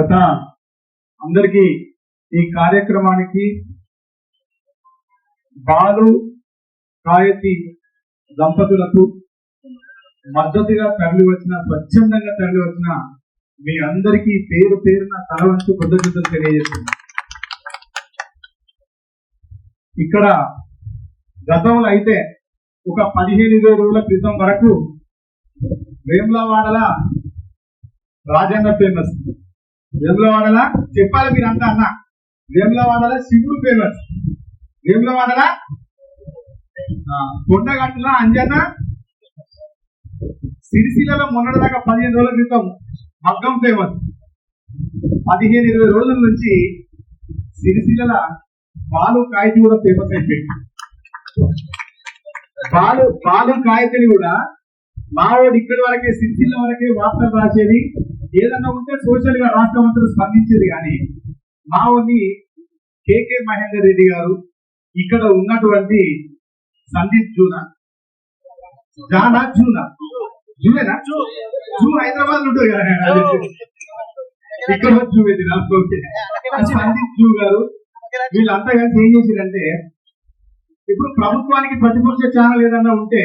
గత అందరికీ ఈ కార్యక్రమానికి బాలు కాయతి దంపతులకు మద్దతుగా తరలి వచ్చిన స్వచ్ఛందంగా తరలి వచ్చిన మీ అందరికీ పేరు పేరున తల వంచు కృతజ్ఞతలు తెలియజేస్తున్నా ఇక్కడ గతంలో అయితే ఒక పదిహేను ఇరవై రోజుల క్రితం వరకు వేములవాడల రాజన్న ఫేమస్ వేములవాడల చెప్పాలి మీరంతా అన్న. వేములవాడల శివుడు ఫేమస్. వేములవాడల ఆ, కొండగట్టుల అంజన సిరిసిల్లలో మొన్నటిదాకా పదిహేను రోజుల క్రితం మగ్గం ఫేమస్. పదిహేను ఇరవై రోజుల నుంచి సిరిసిల్లల బాలు కాయతి కూడా ఫేమస్ అయిపోయింది. బాలు బాలు కాయతని కూడా మావాడు ఇక్కడి వరకే సిరిసిల్ల వరకే వార్తలు రాసేది. ఏదన్నా ఉంటే సోషల్గా రాష్ట్ర మంత్రులు స్పందించేది కానీ మావోని కేకే మహేందర్ రెడ్డి గారు ఇక్కడ ఉన్నటువంటి సందీప్ జూనా. జానా జూనా. జూ. హైదరాబాద్ ఉంటుంది కదా. ఇక్కడ వచ్చి జూ ఇది రాసుకోండి సందీప్ జూ గారు వీళ్ళంతా కలిసి ఏం చేసిందంటే ఇప్పుడు ప్రభుత్వానికి ప్రతిపక్ష ఛానల్ ఏదన్నా ఉంటే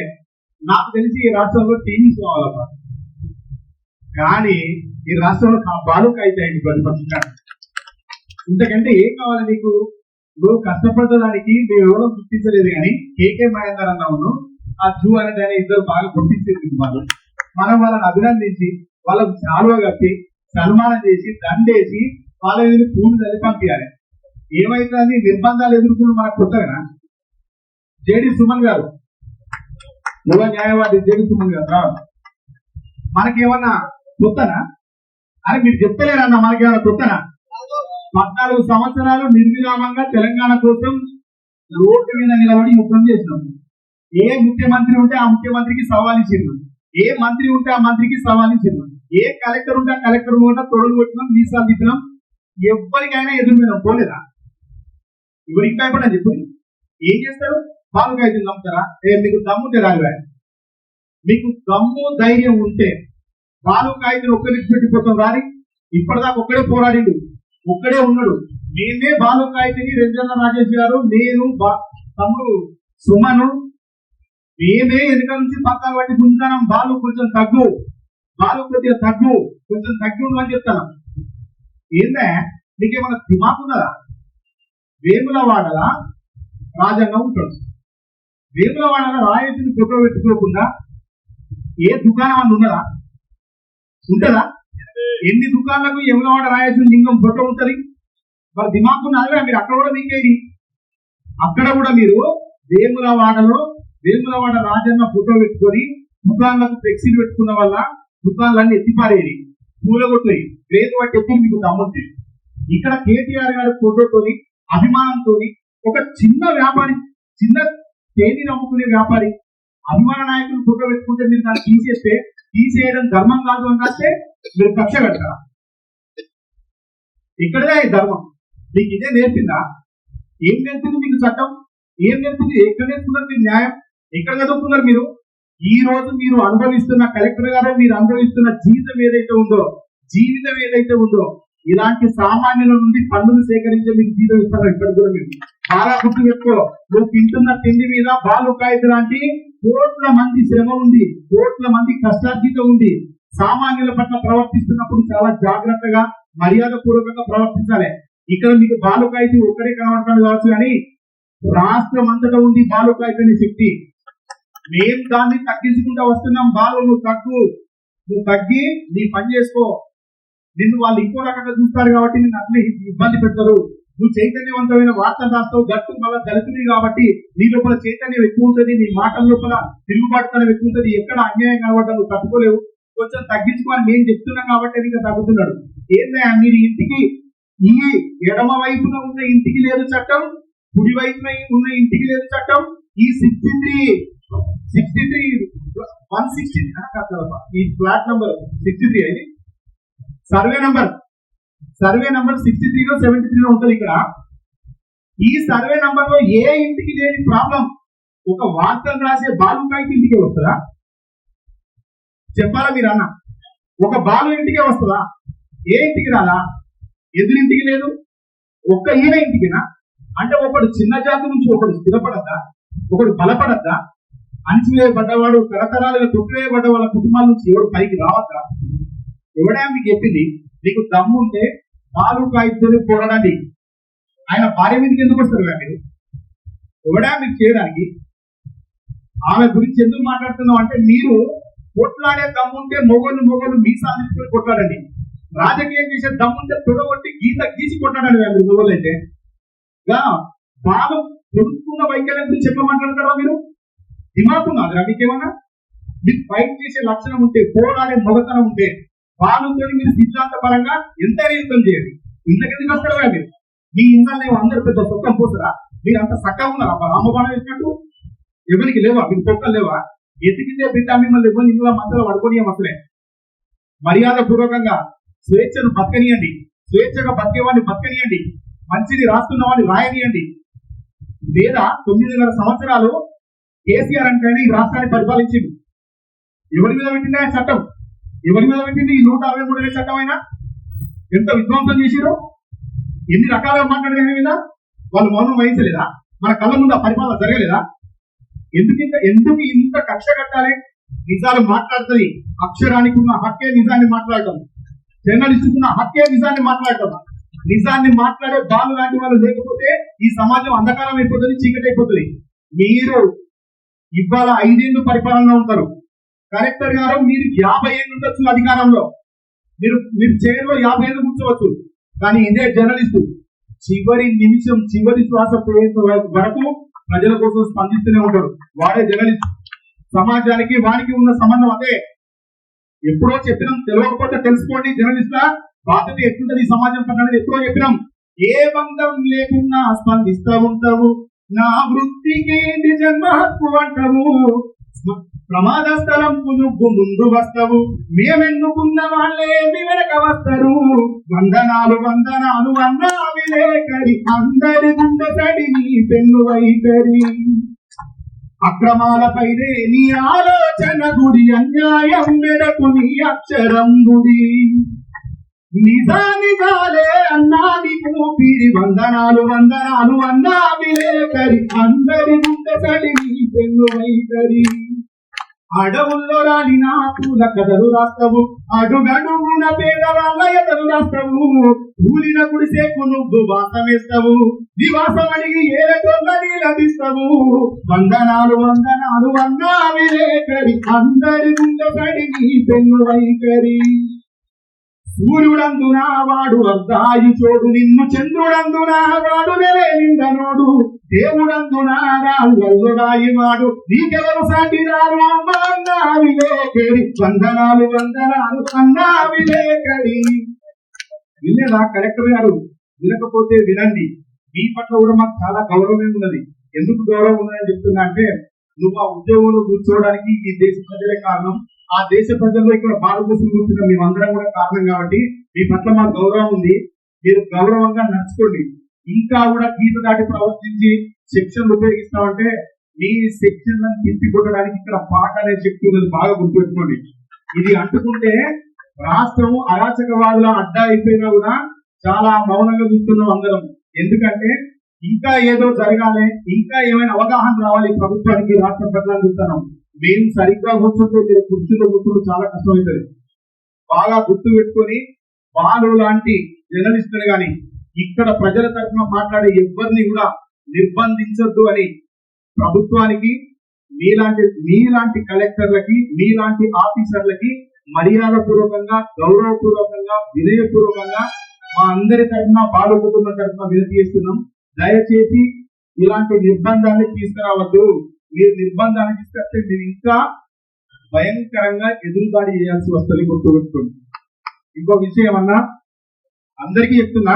నాకు తెలిసి ఈ రాష్ట్రంలో టీవీ కావాలమ్మా కానీ ఈ రాష్ట్రంలో బాలుక అయితాయండి ప్రతిపక్ష ఇంతకంటే ఏం కావాలి నీకు? నువ్వు కష్టపడ్డదానికి మేము ఎవరో గుర్తించలేదు కానీ కేకే మహేందర్ అన్నవును ఆ జూ అనే దాన్ని ఇద్దరు బాగా గుర్తించింది వాళ్ళు. మనం వాళ్ళని అభినందించి వాళ్ళకు చాలువ కప్పి సన్మానం చేసి దండేసి వాళ్ళ మీద పూలు చదివి పంపించాలి. ఏమైతుంది నిర్బంధాలు ఎదుర్కొని మనకు కొత్తగా? జేడి సుమన్ గారు. యువ న్యాయవాది జేడి సుమన్ గారు. మనకేమన్నా కొత్తనా అరే మీరు చెప్తలేరన్న మనకేమన్నా కొత్తనా పద్నాలుగు సంవత్సరాలు నిర్విరామంగా తెలంగాణ కోసం రోడ్డు మీద నిలబడి యుద్ధం చేసినాం. ఏ ముఖ్యమంత్రి ఉంటే ఆ ముఖ్యమంత్రికి సవాల్ ఇచ్చిండు. ఏ మంత్రి ఉంటే ఆ మంత్రికి సవాల్ ఇచ్చిండు. ఏ కలెక్టర్ ఉంటే ఆ కలెక్టర్ కూడా తొడలు కొట్టినాం మీసాలు తిప్పినాం. ఎవరికైనా ఎదురు మీద పోలేదా? ఇప్పుడు ఇంకా ఇప్పుడు చెప్పండి ఏం చేస్తారు? బాలుగా అయితే నమ్ముతారా? మీకు దమ్ముంటే రాలివా మీకు దమ్ము ధైర్యం ఉంటే బాలు కాగితం ఒక్కరికి పెట్టిపోతాం రాని ఇప్పటిదాకా ఒక్కడే పోరాడిండు. ఒక్కడే ఉన్నాడు. మేమే బాలు కాగితని రెంజన్న రాజేష్ గారు నేను తమ్ముడు సుమను మేమే వెనుక నుంచి పక్కన పట్టి ముందుతానం బాలు కొంచెం తగ్గు. బాలు కొద్దిగా తగ్గు. కొంచెం తగ్గి ఉండు అని చెప్తాను. ఏంటంటే నీకేమన్నా దిమాకు ఉన్నదా? వేములవాడల రాజన్న ఉంటాడు. వేములవాడల రాయలసీమ ఫోటో పెట్టుకోకుండా ఏ దుకాణం అని ఉన్నదా? ఉంటదా? ఎన్ని దుకాణాలకు యమునవాడ రాయాల్సిన లింగం ఫోటో ఉంటుంది? మరి దిమాకు ఉన్నదిగా మీరు అక్కడ కూడా మీకేది? అక్కడ కూడా మీరు వేములవాడలో వేములవాడ రాజన్న ఫోటో పెట్టుకొని దుకాణాలకు ఫ్లెక్సీలు పెట్టుకున్న వల్ల దుకాణాలన్నీ ఎత్తిపారేది పూలగొట్టి రేటు వాటి ఎత్తి మీకు దమ్ముంది ఇక్కడ కేటీఆర్ గారి ఫోటోతోని అభిమానంతోని ఒక చిన్న వ్యాపారి చిన్న తేదీ నమ్ముకునే వ్యాపారి అభిమాన నాయకులు ఫోటో పెట్టుకుంటే మీరు దాన్ని తీసేస్తే తీసేయడం ధర్మం కాదు అని రాస్తే మీరు కక్ష కడతారా? ఇక్కడే ధర్మం. మీకు ఇదే నేర్పిందా? ఏం నేర్పింది మీకు చట్టం? ఏం నేర్పింది? ఎక్కడ నేర్చుకున్నారు మీరు న్యాయం? ఎక్కడ చదువుకున్నారు మీరు? ఈ రోజు మీరు అనుభవిస్తున్న కలెక్టర్ గారు మీరు అనుభవిస్తున్న జీవితం ఏదైతే ఉందో జీవితం ఏదైతే ఉందో ఇలాంటి సామాన్యుల నుండి పన్నులు సేకరించే మీకు జీతం ఇస్తారు? ఇక్కడ కూడా మీరు. బాగా గుర్తు పెట్టుకో. నువ్వు తింటున్న తిండి మీద బాలు కాయత లాంటి కోట్ల మంది శ్రమ ఉంది కోట్ల మంది కష్టార్జితం ఉంది. సామాన్యుల పట్ల ప్రవర్తిస్తున్నప్పుడు చాలా జాగ్రత్తగా మర్యాద పూర్వకంగా ప్రవర్తించాలి. ఇక్కడ మీకు బాలుకాయితీ ఒక్కడే కనబడతాడు కావచ్చు కానీ రాష్ట్రం అంతటా ఉంది బాలుకాయితీ అనే శక్తి. మేము దాన్ని తగ్గించుకుంటూ వస్తున్నాం బాలు నువ్వు తగ్గు. నువ్వు తగ్గి నీ పని చేసుకో. నిన్ను వాళ్ళు ఇంకో రకంగా చూస్తారు కాబట్టి నిన్ను అట్లే ఇబ్బంది పెడతారు. నువ్వు చైతన్యవంతమైన వార్తలు రాస్తావు గట్టు మళ్ళీ దళితుడి కాబట్టి నీ లోపల చైతన్యం ఎక్కువ ఉంటుంది నీ మాటల లోపల తిరుగుబాటుతనం ఎక్కువ ఉంటుంది. ఎక్కడ అన్యాయం కనబడ్డా నువ్వు తట్టుకోలేవు. కొంచెం తగ్గించుకోని మేము చెప్తున్నాం కాబట్టి అది ఇంకా తగ్గుతున్నాడు. ఏంటయ్యా మీరు ఇంటికి ఈ ఎడమ వైపున ఉన్న ఇంటికి లేదు చట్టం కుడి వైపున ఉన్న ఇంటికి లేదు చట్టం. ఈ sixty three sixty three one sixty ఈ ఫ్లాట్ నంబర్ సిక్స్టీ త్రీ అది survey number survey number sixty త్రీలో సెవెంటీ త్రీలో ఉంటుంది ఇక్కడ. ఈ సర్వే నంబర్లో ఏ ఇంటికి లేని ప్రాబ్లం? ఒక వార్తలు రాసే బాలుకాయకి ఇంటికే వస్తుందా? చెప్పాలా మీరు అన్న? ఒక బాలు ఇంటికే వస్తుందా? ఏ ఇంటికి రాలా ఎదురింటికి లేదు. ఒక్క ఈయన ఇంటికినా? అంటే ఒకడు చిన్న జాతి నుంచి ఒకడు స్థిరపడద్దా? ఒకడు బలపడద్దా? అణిచివేయబడ్డవాడు తరతరాలుగా తొక్కివేయబడ్డ వాళ్ళ కుటుంబాల నుంచి ఎవడు పైకి రావద్దా? ఎవడా మీకు చెప్పింది? నీకు దమ్ము ఉంటే పాలు కాగితాలు పోరాడండి ఆయన భార్య మీదకి ఎందుకు వస్తారు కదా మీరు ఎవడా మీకు చేయడానికి? ఆమె గురించి ఎందుకు మాట్లాడుతున్నాం అంటే మీరు కొట్లాడే దమ్ముంటే మొగోళ్ళు మొగోళ్ళు మీ సాధించుకొని కొట్లాడండి. రాజకీయం చేసే దమ్ముంటే తొడగొట్టి గీత గీసి కొట్లాడండి మీరు మొగోళ్ళు అయితే. గా బాగా వైకల్యం గురించి ఎట్లా మాట్లాడతారా మీరు? దిమాగ్ మీకేమన్నా? మీకు ఫైట్ చేసే లక్షణం ఉంటే పోరాడే మొగతనం ఉంటే వాళ్ళతో మీరు సిద్ధాంత పరంగా ఎంత యుద్ధం చేయండి? ఇంతకు ఎందుకు వస్తారు మీరు? మీ ఇంట్లో అందరు పెద్ద సొక్కం పోసరా? మీరు అంత సక్కగా ఉన్నారా? రామబాణం వేసినట్టు ఎవరికి లేవా? మీకు సొక్కలు లేవా? ఎతికితే బిడ్డ మిమ్మల్ని ఇవ్వని ఇంట్లో మధ్యలో పడుకోనియం అసలే. మర్యాద పూర్వకంగా స్వేచ్ఛను బతకనియండి. స్వేచ్ఛగా బతికేవాడిని బతకనియండి. మంచిది రాస్తున్న వాడిని రాయనియండి. లేదా తొమ్మిదిన్నర సంవత్సరాలు కేసీఆర్ అంటే ఈ రాష్ట్రాన్ని పరిపాలించింది. ఎవరి మీద పెట్టిందా చట్టం? ఎవరి మీద పెట్టింది? ఈ నూట అరవై మూడు చట్టం అయినా? ఎంత విధ్వంసం చేసిరు ఎన్ని రకాలుగా మాట్లాడారు మీద? వాళ్ళు మౌనం వహించలేదా? మన కళ్ళ ముందు ఆ పరిపాలన జరగలేదా? ఎందుకు ఇంత ఎందుకు ఇంత కక్ష కట్టాలి? నిజాలు మాట్లాడుతుంది. అక్షరానికి ఉన్న హక్కే నిజాన్ని మాట్లాడటం. జర్నలిస్టుకు ఉన్న హక్కే నిజాన్ని మాట్లాడటం. నిజాన్ని మాట్లాడే బాలు లాంటి వాళ్ళు లేకపోతే ఈ సమాజం అంధకారం అయిపోతుంది చీకటి అయిపోతుంది. మీరు ఇవాళ ఐదేళ్ళు పరిపాలనలో ఉంటారు. కలెక్టర్ గారు మీరు యాభై ఏళ్ళు ఉండొచ్చు అధికారంలో. మీరు మీరు చైర్లో యాభై ఏళ్ళు కూర్చోవచ్చు. కానీ ఇదే జర్నలిస్టు. చివరి నిమిషం చివరి శ్వాస వరకు ప్రజల కోసం స్పందిస్తూనే ఉంటారు వాడే జర్నలిస్ట్. సమాజానికి వానికి ఉన్న సంబంధం అదే. ఎప్పుడో చెప్పినాం తెలియకపోతే తెలుసుకోండి జర్నలిస్టా బాధ్యత ఎట్లుంటది ఈ సమాజం పట్ల ఎప్పుడో చెప్పినాం. ఏ బంధం లేకుండా స్పందిస్తూ ఉంటావు. నా వృత్తికి నిజ హక్కు అంటావు. ప్రమాద స్థలం నువ్వు ముందు వస్తవు. మేమెన్నుకున్న వాళ్ళేమి వెనక వస్తారు? వందనాలు వందనాలు అన్నా విలేకరి అందరి గుండె నీ పెన్ను వైఖరి. అక్రమాలపైనే నీ ఆలోచన గుడి అన్యాయం మెడకు నీ అక్షరం గుడి. నిజానిజాలే నీకు పిరి వందనాలు వందనాలు అన్నా విలేకరి అందరి గుండె నీ పెన్ను వైఖరి అడవుల్లో రాని నా పూల కథలు రాస్తావు అడుగడుగున పేదవాళ్ళ ఎదలు రాస్తావు. ఊరిన గుడిసేకు నువ్వు వాసమేస్తావు. నివాసం అడిగి ఏలటొల్లని లభిస్తావు వందనాలు వందనాలు వన్నా విలేకరి అందరి గుండె నీ పెన్ను వైఖరి సూర్యుడందున వాడు అద్దాయి చోడు నిన్ను చంద్రుడందున వాడు నెలే నిండనోడు. దేవుడందున రాళ్ళుడాయి వాడు. నీకెవరు సాటిదారు అమ్మా విలేకరి వందనాలు వందనాలు అన్నా విలేకరి వినలేదా కలెక్టర్ గారు? వినకపోతే వినండి. మీ పట్ల కూడా మాకు చాలా గౌరవం ఉన్నది. ఎందుకు గౌరవం ఉన్నదని చెప్తున్నా అంటే నువ్వు ఆ ఉద్యోగంలో కూర్చోవడానికి ఈ దేశ ప్రజలే కారణం. ఆ దేశ ప్రజల్లో ఇక్కడ భారతదేశం కూర్చున్న మేమందరం కూడా కారణం కాబట్టి మీ పట్ల మా గౌరవం ఉంది. మీరు గౌరవంగా నడుచుకోండి. ఇంకా కూడా గీత దాటి ప్రవర్తించి శిక్షణలు ఉపయోగిస్తామంటే మీ శిక్షణ తిప్పికొట్టడానికి ఇక్కడ పాట అనే శక్తి ఉన్నది. బాగా గుర్తుపెట్టుకోండి. ఇది అంటుకుంటే రాష్ట్రం అరాచకవాదుల అడ్డా అయిపోయినా కూడా చాలా మౌనంగా చూస్తున్నాం అందరం. ఎందుకంటే ఇంకా ఏదో జరగాలి ఇంకా ఏమైనా అవగాహన రావాలి ప్రభుత్వానికి రాష్ట్ర పట్ల చూస్తున్నాం మేము సరిగ్గా కూర్చుంటే మీరు కుర్చీలో కూర్చుంటే చాలా కష్టమవుతుంది. బాగా గుర్తు పెట్టుకొని వాళ్ళు లాంటి జర్నలిస్టులు కానీ ఇక్కడ ప్రజల తరఫున మాట్లాడే ఎవరిని కూడా నిర్బంధించొద్దు అని ప్రభుత్వానికి మీలాంటి మీలాంటి కలెక్టర్లకి మీలాంటి ఆఫీసర్లకి మర్యాద పూర్వకంగా గౌరవపూర్వకంగా వినయపూర్వకంగా మా అందరి తరఫున బాలు కుటుంబం తరఫున వినతి చేస్తున్నాం. దయచేసి ఇలాంటి నిర్బంధాన్ని తీసుకురావద్దు. మీరు నిర్బంధాన్ని తీసుకొస్తే మీరు ఇంకా భయంకరంగా ఎదురుదాడి చేయాల్సి వస్తుంది గుర్తుపెట్టుకోండి ఇంకో విషయం అన్నా అందరికీ చెప్తున్నా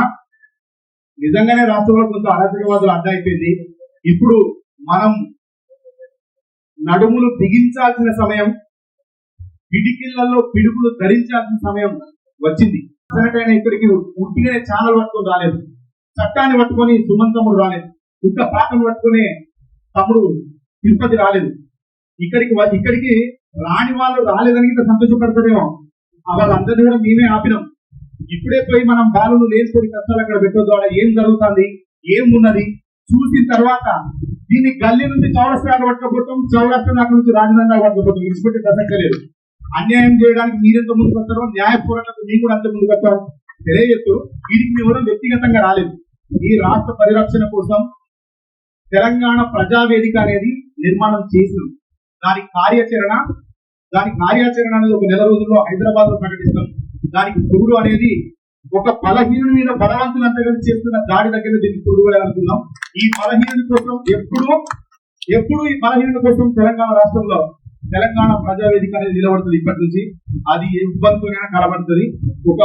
నిజంగానే రాష్ట్రంలో కొంత అరాచకవాదులు అడ్డ అయిపోయింది. ఇప్పుడు మనం నడుములు బిగించాల్సిన సమయం పిడికిళ్ళలో పిడుగులు ధరించాల్సిన సమయం వచ్చింది. అసలకైనా ఇక్కడికి ఉట్టిగానే ఛానల్ పట్టుకొని రాలేదు. చట్టాన్ని పట్టుకొని సుమంతముడు రాలేదు. ఇంకా పాటను పట్టుకొని తమ్ముడు తిరుపతి రాలేదు. ఇక్కడికి ఇక్కడికి రాని వాళ్ళు రాలేదని ఇంత సంతోషపడతారేమో వాళ్ళందరినీ కూడా మేమే ఆపినాం. ఇప్పుడే పోయి మనం బాలును లేచుకొని కష్టాలు అక్కడ పెట్టొద్దు. ఆడ ఏం జరుగుతుంది? ఏమున్నది చూసిన తర్వాత దీన్ని గల్లీ నుంచి చౌరస్తాగా పట్టుకపోతాం చౌరస్తా అక్కడ నుంచి రాజధాని పట్టుకపోతాం విడిచిపెట్టి ప్రసక్తలేదు అన్యాయం చేయడానికి మీరెంత ముందుకు వస్తారో న్యాయ పోరాటాలకు కూడా అంత ముందుకు వస్తారు తెలియజేస్తూ వీరికి మేము వ్యక్తిగతంగా రాలేదు. ఈ రాష్ట్ర పరిరక్షణ కోసం తెలంగాణ ప్రజావేదిక అనేది నిర్మాణం చేసినాం దాని కార్యాచరణ దాని కార్యాచరణ అనేది ఒక నెల రోజుల్లో హైదరాబాద్లో ప్రకటిస్తాం. దానికి తోడు అనేది ఒక బలహీనుడి మీద బలవంతులంతా కలిసి చేస్తున్న దాడి దగ్గర దీన్ని తోడు ఈ బలహీనుడి కోసం ఎప్పుడు ఎప్పుడు ఈ బలహీనుడి కోసం తెలంగాణ రాష్ట్రంలో తెలంగాణ ప్రజావేదిక అనేది నిలబడుతుంది ఇప్పటి నుంచి. అది ఇబ్బందితోనైనా కలబడుతుంది ఒక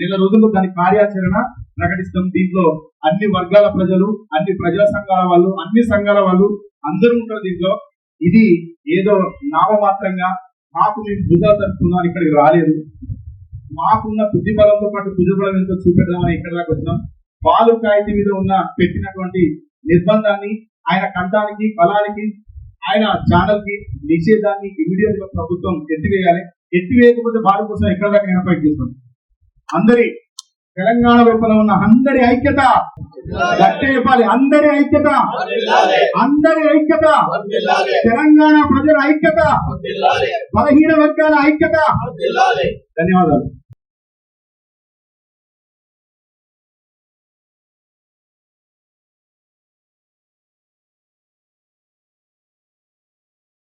నెల రోజుల్లో దాని కార్యాచరణ ప్రకటిస్తాం దీంట్లో అన్ని వర్గాల ప్రజలు అన్ని ప్రజా సంఘాల వాళ్ళు అన్ని సంఘాల వాళ్ళు అందరూ ఉంటారు దీంట్లో. ఇది ఏదో నామమాత్రంగా మాకు మేము భుజాలు తరుపుకుందాం ఇక్కడికి రాలేదు. మాకున్న బుద్ధి బలంతో పాటు భుజబలం ఎంతో చూపెడదామని ఇక్కడ దాకా వచ్చినాం. పాలు కాగితం మీద ఉన్న పెట్టినటువంటి నిర్బంధాన్ని ఆయన కంఠానికి బలానికి ఆయన ఛానల్కి నిషేధాన్ని ఇమీడియట్గా ప్రభుత్వం ఎత్తివేయాలి. ఎత్తివేయకపోతే భారత కోసం ఎక్కడ దాకా నేను ఫైట్ అందరి తెలంగాణ లోపల ఉన్న అందరి ఐక్యత. గట్టి చెప్పాలి అందరి ఐక్యత. అందరి ఐక్యత. తెలంగాణ ప్రజల ఐక్యత. బలహీన వర్గాల ఐక్యత. ధన్యవాదాలు.